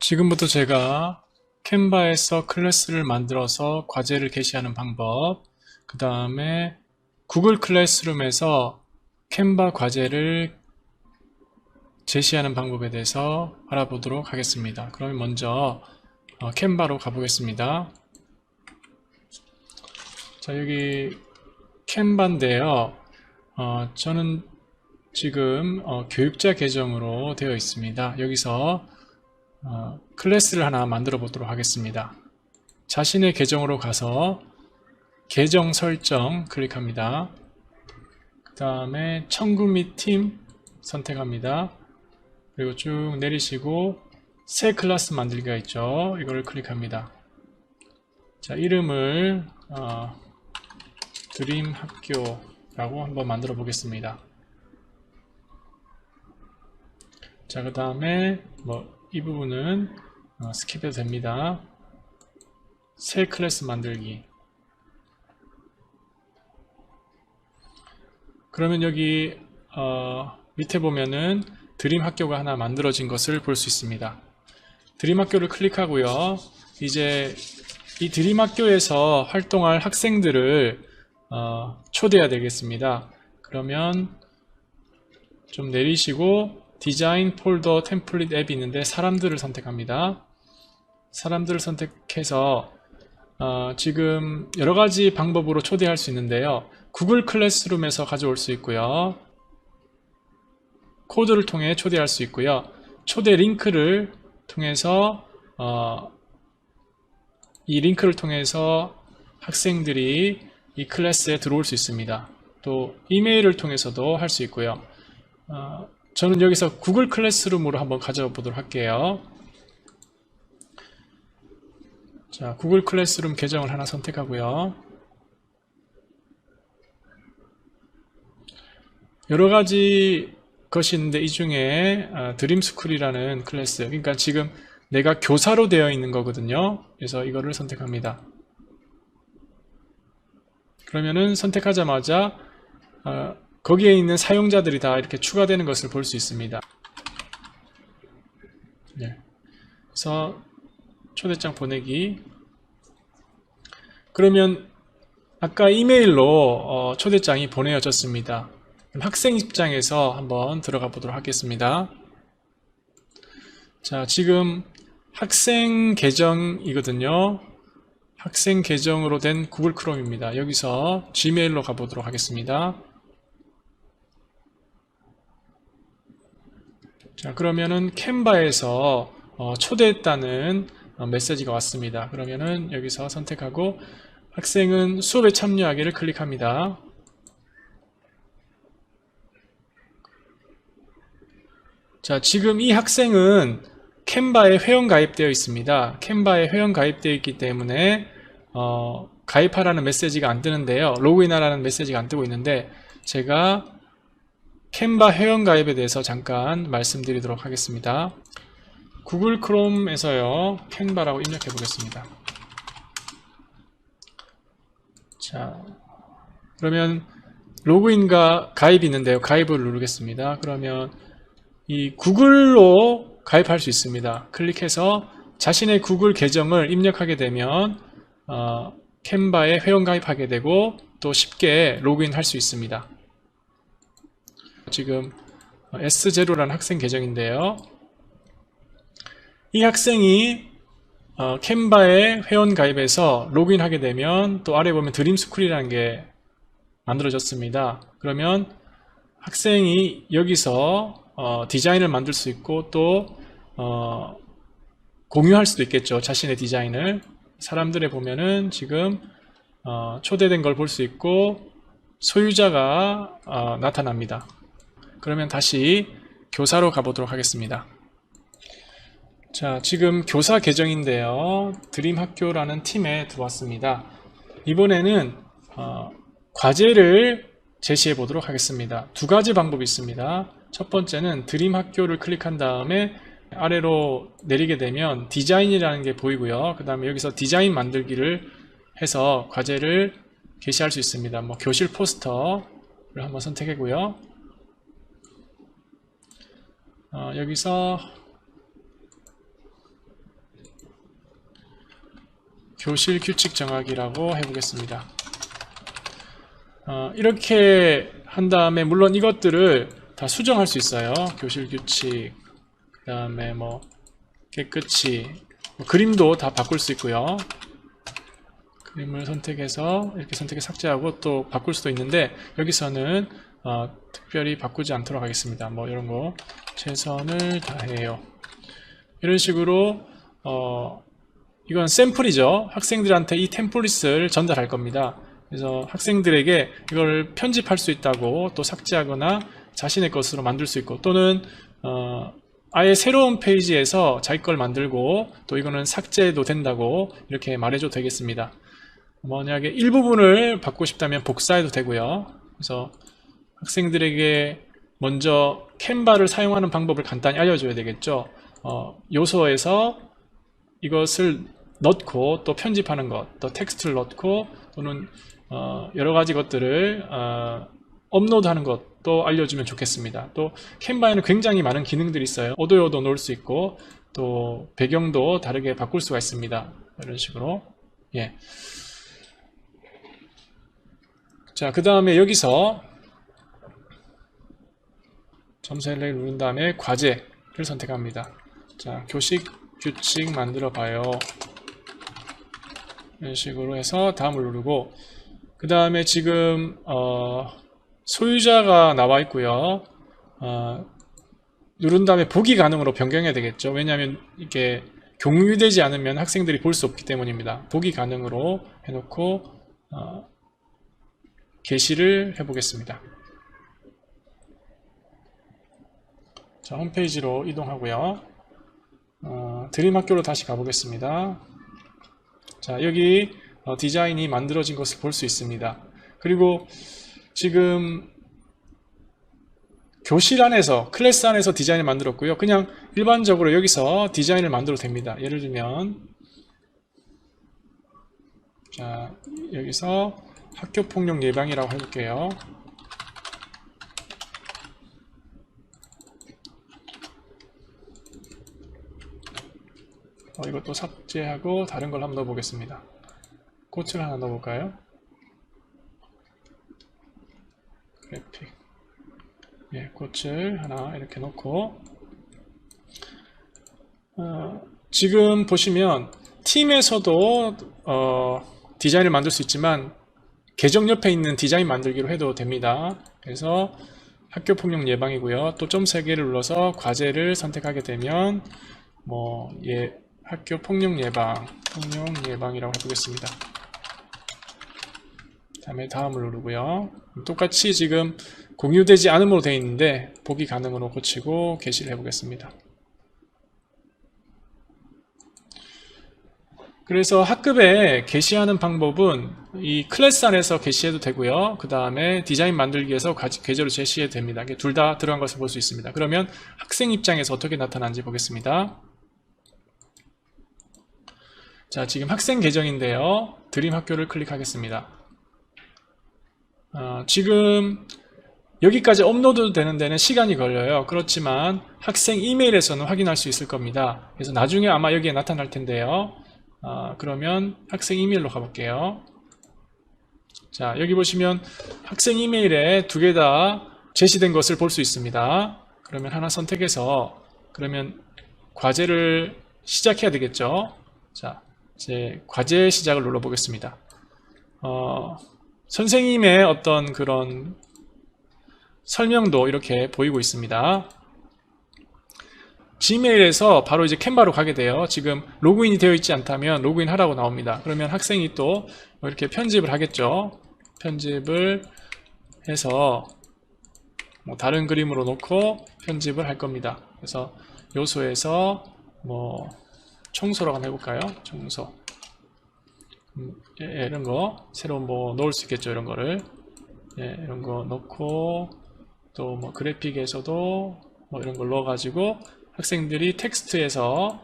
지금부터 제가 캔바에서 클래스를 만들어서 과제를 게시하는 방법, 그 다음에 구글 클래스룸에서 캔바 과제를 제시하는 방법에 대해서 알아보도록 하겠습니다. 그럼 먼저 어, 캔바로 가보겠습니다. 자, 여기 캔바인데요. 어, 저는 지금 어, 교육자 계정으로 되어 있습니다. 여기서 어, 클래스를 하나 만들어 보도록 하겠습니다. 자신의 계정으로 가서 계정 설정 클릭합니다. 그 다음에 청구 및 팀 선택합니다. 그리고 쭉 내리시고 새 클래스 만들기가 있죠. 이걸 클릭합니다. 자 이름을 어, 드림 학교라고 한번 만들어 보겠습니다. 자, 그 다음에 뭐 이 부분은 어, 스킵해도 됩니다. 새 클래스 만들기. 그러면 여기 어, 밑에 보면은 드림 학교가 하나 만들어진 것을 볼 수 있습니다. 드림 학교를 클릭하고요. 이제 이 드림 학교에서 활동할 학생들을 어, 초대해야 되겠습니다. 그러면 좀 내리시고 디자인 폴더 템플릿 앱이 있는데 사람들을 선택합니다. 사람들을 선택해서 어, 지금 여러 가지 방법으로 초대할 수 있는데요. 구글 클래스룸에서 가져올 수 있고요. 코드를 통해 초대할 수 있고요. 초대 링크를 통해서 어, 이 링크를 통해서 학생들이 이 클래스에 들어올 수 있습니다. 또 이메일을 통해서도 할 수 있고요. 어, 저는 여기서 구글 클래스룸으로 한번 가져보도록 할게요. 자, 구글 클래스룸 계정을 하나 선택하고요. 여러 가지 것이 있는데 이 중에 아, 드림스쿨이라는 클래스, 그러니까 지금 내가 교사로 되어 있는 거거든요. 그래서 이거를 선택합니다. 그러면은 선택하자마자 어, 거기에 있는 사용자들이 다 이렇게 추가되는 것을 볼 수 있습니다. 네. 그래서 초대장 보내기. 그러면 아까 이메일로 어, 초대장이 보내어졌습니다. 학생 입장에서 한번 들어가 보도록 하겠습니다. 자, 지금 학생 계정이거든요. 학생 계정으로 된 구글 크롬입니다. 여기서 지메일로 가보도록 하겠습니다. 자, 그러면은 캔바에서 어, 초대했다는 어, 메시지가 왔습니다. 그러면은 여기서 선택하고 학생은 수업에 참여하기를 클릭합니다. 자, 지금 이 학생은 캔바에 회원 가입되어 있습니다. 캔바에 회원 가입되어 있기 때문에 어, 가입하라는 메시지가 안 뜨는데요. 로그인하라는 메시지가 안 뜨고 있는데 제가 캔바 회원 가입에 대해서 잠깐 말씀드리도록 하겠습니다. 구글 크롬에서요. 캔바라고 입력해 보겠습니다. 자, 그러면 로그인과 가입이 있는데요. 가입을 누르겠습니다. 그러면 이 구글로 가입할 수 있습니다. 클릭해서 자신의 구글 계정을 입력하게 되면 어, 캔바에 회원 가입하게 되고 또 쉽게 로그인할 수 있습니다. 지금 S0라는 학생 계정인데요. 이 학생이 어, 캔바에 회원 가입해서 로그인하게 되면 또 아래 보면 드림스쿨이라는 게 만들어졌습니다. 그러면 학생이 여기서 어, 디자인을 만들 수 있고 또 어, 공유할 수도 있겠죠. 자신의 디자인을 사람들에 보면은 지금 어, 초대된 걸 볼 수 있고 소유자가 어, 나타납니다. 그러면 다시 교사로 가보도록 하겠습니다. 자, 지금 교사 계정인데요. 드림학교라는 팀에 들어왔습니다. 이번에는 어, 과제를 제시해 보도록 하겠습니다. 두 가지 방법이 있습니다. 첫 번째는 드림학교를 클릭한 다음에 아래로 내리게 되면 디자인이라는 게 보이고요. 그 다음에 여기서 디자인 만들기를 해서 과제를 게시할 수 있습니다. 뭐 교실 포스터를 한번 선택하고요. 어, 여기서 교실 규칙 정하기라고 해보겠습니다. 어, 이렇게 한 다음에 물론 이것들을 다 수정할 수 있어요. 교실 규칙, 그 다음에 뭐 깨끗이 뭐 그림도 다 바꿀 수 있고요. 그림을 선택해서 이렇게 선택해 삭제하고 또 바꿀 수도 있는데 여기서는 어, 특별히 바꾸지 않도록 하겠습니다. 뭐 이런 거 최선을 다해요. 이런 식으로 어, 이건 샘플이죠. 학생들한테 이 템플릿을 전달할 겁니다. 그래서 학생들에게 이걸 편집할 수 있다고 또 삭제하거나 자신의 것으로 만들 수 있고 또는 어, 아예 새로운 페이지에서 자기 걸 만들고 또 이거는 삭제도 된다고 이렇게 말해줘도 되겠습니다. 만약에 일부분을 받고 싶다면 복사해도 되고요. 그래서 학생들에게 먼저 캔바를 사용하는 방법을 간단히 알려줘야 되겠죠. 어, 요소에서 이것을 넣고 또 편집하는 것, 또 텍스트를 넣고 또는 어, 여러 가지 것들을 어, 업로드하는 것도 알려주면 좋겠습니다. 또 캔바에는 굉장히 많은 기능들이 있어요. 오도요도 놓을 수 있고 또 배경도 다르게 바꿀 수가 있습니다. 이런 식으로 예. 자, 그 다음에 여기서 점수를 누른 다음에 과제를 선택합니다. 자, 교식 규칙 만들어 봐요. 이런 식으로 해서 다음을 누르고 그 다음에 지금 어, 소유자가 나와 있고요. 어, 누른 다음에 보기 가능으로 변경해야 되겠죠. 왜냐하면 이게 공유되지 않으면 학생들이 볼 수 없기 때문입니다. 보기 가능으로 해놓고 어, 게시를 해보겠습니다. 자, 홈페이지로 이동하고요. 어, 드림 학교로 다시 가보겠습니다. 자, 여기 어, 디자인이 만들어진 것을 볼 수 있습니다. 그리고 지금 교실 안에서, 클래스 안에서 디자인을 만들었고요. 그냥 일반적으로 여기서 디자인을 만들어도 됩니다. 예를 들면, 자, 여기서 학교폭력 예방이라고 해볼게요. 어, 이것도 삭제하고 다른 걸 한번 넣어보겠습니다. 꽃을 하나 넣어볼까요? 그래픽. 예, 꽃을 하나 이렇게 넣고 어, 지금 보시면 팀에서도 어, 디자인을 만들 수 있지만 계정 옆에 있는 디자인 만들기로 해도 됩니다. 그래서 학교 폭력 예방이고요. 또 점 3개를 눌러서 과제를 선택하게 되면 뭐 예, 학교 폭력 예방, 폭력 예방이라고 해보겠습니다. 다음에 다음을 누르고요. 똑같이 지금 공유되지 않음으로 되어 있는데 보기 가능으로 고치고 게시를 해보겠습니다. 그래서 학급에 게시하는 방법은 이 클래스 안에서 게시해도 되고요. 그 다음에 디자인 만들기에서 계절을 제시해도 됩니다. 둘 다 들어간 것을 볼 수 있습니다. 그러면 학생 입장에서 어떻게 나타나는지 보겠습니다. 자, 지금 학생 계정인데요. 드림 학교를 클릭하겠습니다. 어, 지금 여기까지 업로드 되는 데는 시간이 걸려요. 그렇지만 학생 이메일에서는 확인할 수 있을 겁니다. 그래서 나중에 아마 여기에 나타날 텐데요. 어, 그러면 학생 이메일로 가볼게요. 자, 여기 보시면 학생 이메일에 두 개 다 제시된 것을 볼 수 있습니다. 그러면 하나 선택해서 그러면 과제를 시작해야 되겠죠. 자, 이제 과제 시작을 눌러 보겠습니다. 어, 선생님의 어떤 그런 설명도 이렇게 보이고 있습니다. 지메일에서 바로 이제 캔바로 가게 돼요. 지금 로그인이 되어 있지 않다면 로그인 하라고 나옵니다. 그러면 학생이 또 이렇게 편집을 하겠죠. 편집을 해서 뭐 다른 그림으로 놓고 편집을 할 겁니다. 그래서 요소에서 뭐 청소로 한번 해볼까요? 청소. 음, 예, 예, 이런 거 새로 뭐 넣을 수 있겠죠. 이런 거를 예, 이런 거 넣고 또 뭐 그래픽에서도 뭐 이런 걸 넣어가지고 학생들이 텍스트에서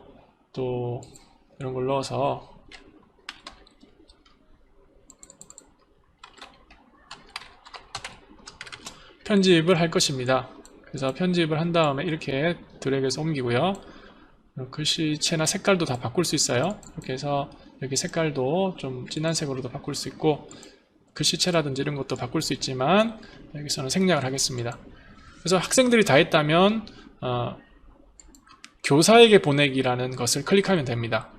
또 이런 걸 넣어서 편집을 할 것입니다. 그래서 편집을 한 다음에 이렇게 드래그해서 옮기고요. 글씨체나 색깔도 다 바꿀 수 있어요. 이렇게 해서 여기 색깔도 좀 진한 색으로도 바꿀 수 있고 글씨체라든지 이런 것도 바꿀 수 있지만 여기서는 생략을 하겠습니다. 그래서 학생들이 다 했다면 어, 교사에게 보내기라는 것을 클릭하면 됩니다.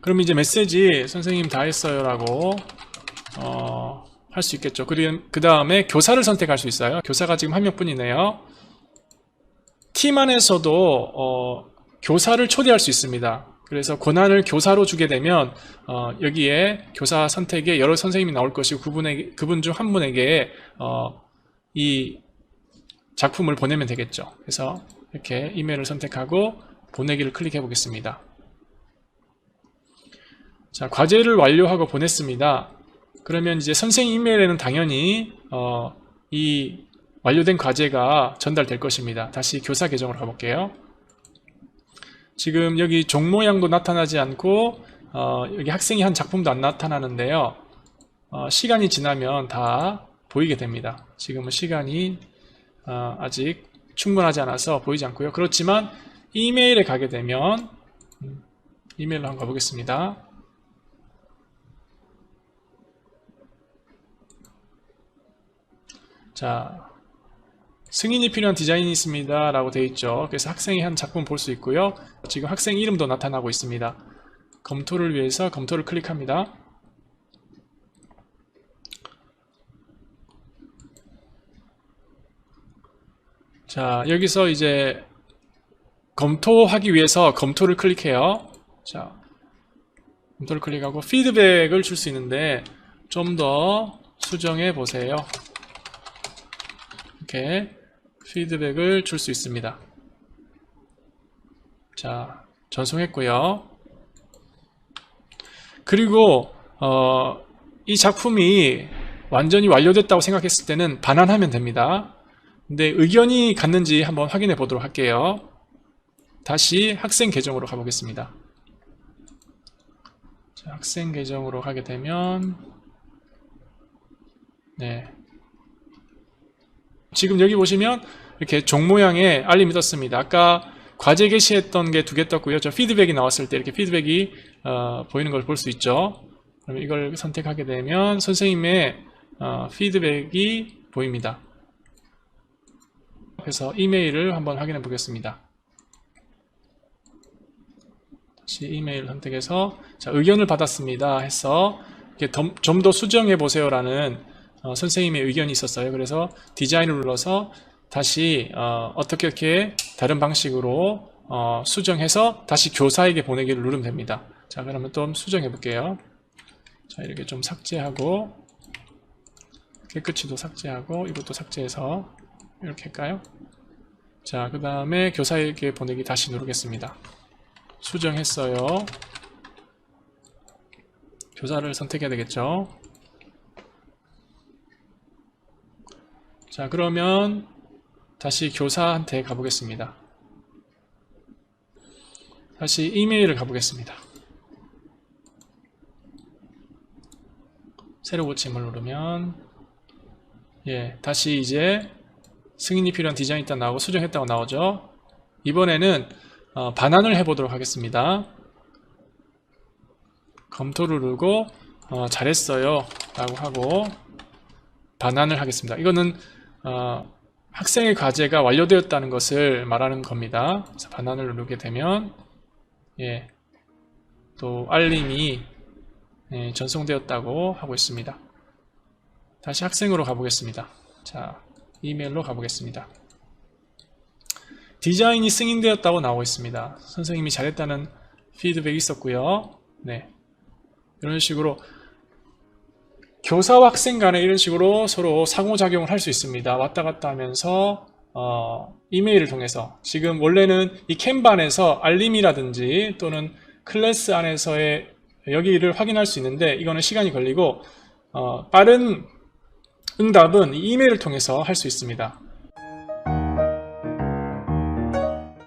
그럼 이제 메시지 선생님 다 했어요 라고 어, 할 수 있겠죠. 그 다음에 교사를 선택할 수 있어요. 교사가 지금 한 명뿐이네요. 팀 안에서도 어, 교사를 초대할 수 있습니다. 그래서 권한을 교사로 주게 되면 어, 여기에 교사 선택에 여러 선생님이 나올 것이고 그분에게, 그분 중 한 분에게 어, 이 작품을 보내면 되겠죠. 그래서 이렇게 이메일을 선택하고 보내기를 클릭해 보겠습니다. 자, 과제를 완료하고 보냈습니다. 그러면 이제 선생님 이메일에는 당연히 어, 이 완료된 과제가 전달될 것입니다. 다시 교사 계정으로 가볼게요. 지금 여기 종 모양도 나타나지 않고 어, 여기 학생이 한 작품도 안 나타나는데요. 어, 시간이 지나면 다 보이게 됩니다. 지금은 시간이 어, 아직 충분하지 않아서 보이지 않고요. 그렇지만 이메일에 가게 되면 음, 이메일로 한번 가보겠습니다. 자, 승인이 필요한 디자인이 있습니다. 라고 되어 있죠. 그래서 학생이 한 작품 볼 수 있고요. 지금 학생 이름도 나타나고 있습니다. 검토를 위해서 검토를 클릭합니다. 자, 여기서 이제 검토하기 위해서 검토를 클릭해요. 자, 검토를 클릭하고 피드백을 줄 수 있는데 좀 더 수정해 보세요. 이렇게 피드백을 줄 수 있습니다. 자, 전송했고요. 그리고 어, 이 작품이 완전히 완료됐다고 생각했을 때는 반환하면 됩니다. 근데 의견이 갔는지 한번 확인해 보도록 할게요. 다시 학생 계정으로 가보겠습니다. 자, 학생 계정으로 가게 되면 네, 지금 여기 보시면 이렇게 종 모양의 알림이 떴습니다. 아까 과제 게시했던 게 두 개 떴고요. 저 피드백이 나왔을 때 이렇게 피드백이 어, 보이는 걸 볼 수 있죠. 그럼 이걸 선택하게 되면 선생님의 어, 피드백이 보입니다. 그래서 이메일을 한번 확인해 보겠습니다. 다시 이메일 선택해서 자, 의견을 받았습니다 해서 좀 더 수정해 보세요라는 어, 선생님의 의견이 있었어요. 그래서 디자인을 눌러서 다시 어, 떻게 이렇게 다른 방식으로 어, 수정해서 다시 교사에게 보내기를 누르면 됩니다. 자 그러면 또 수정해 볼게요. 자 이렇게 좀 삭제하고 깨끗이도 삭제하고 이것도 삭제해서 이렇게 할까요? 자 그 다음에 교사에게 보내기 다시 누르겠습니다. 수정했어요. 교사를 선택해야 되겠죠. 자 그러면 다시 교사한테 가보겠습니다. 다시 이메일을 가보겠습니다. 새로 고침을 누르면 예 다시 이제 승인이 필요한 디자인이 있다 나오고 수정했다고 나오죠. 이번에는 어, 반환을 해보도록 하겠습니다. 검토를 누르고 어, 잘했어요 라고 하고 반환을 하겠습니다. 이거는 어, 학생의 과제가 완료되었다는 것을 말하는 겁니다. 그래서 반환을 누르게 되면 예, 또 알림이 예, 전송되었다고 하고 있습니다. 다시 학생으로 가보겠습니다. 자, 이메일로 가보겠습니다. 디자인이 승인되었다고 나오고 있습니다. 선생님이 잘했다는 피드백이 있었고요. 네, 이런 식으로 교사와 학생 간에 이런 식으로 서로 상호작용을 할 수 있습니다. 왔다 갔다 하면서 어, 이메일을 통해서 지금 원래는 이 캔반에서 알림이라든지 또는 클래스 안에서의 여기를 확인할 수 있는데 이거는 시간이 걸리고 어, 빠른 응답은 이메일을 통해서 할 수 있습니다.